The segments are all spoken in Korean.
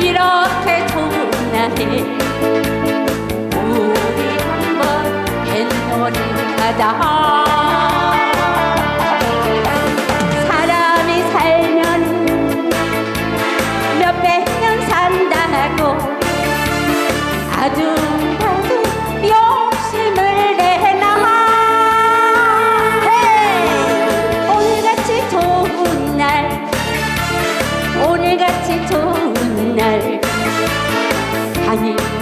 이렇게 좋은 날에 우리 한번 뱃놀이 가자. 사람이 살면 몇백 년 산다고 아주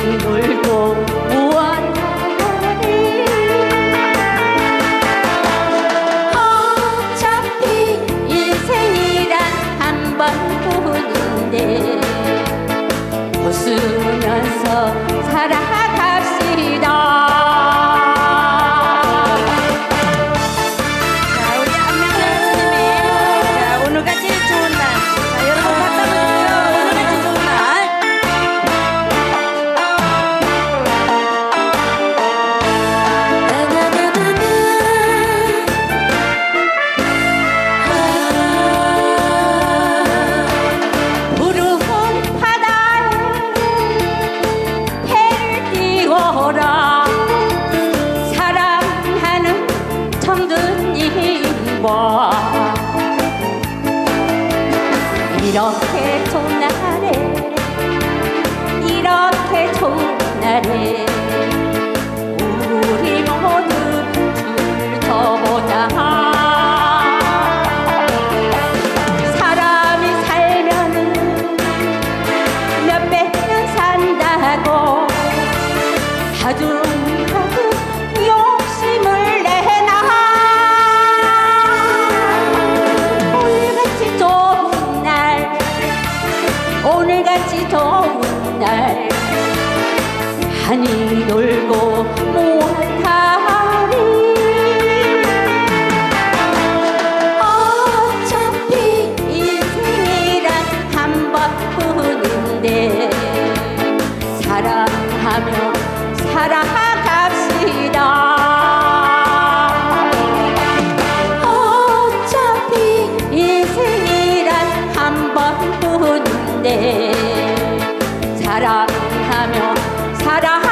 한이 청두님과 이렇게 좋은 날에 이렇게 좋은 날에 우리 모두 훑어보자. 사람이 살면은 몇백 년 산다고 하중 좋은 날. 한이 놀고 번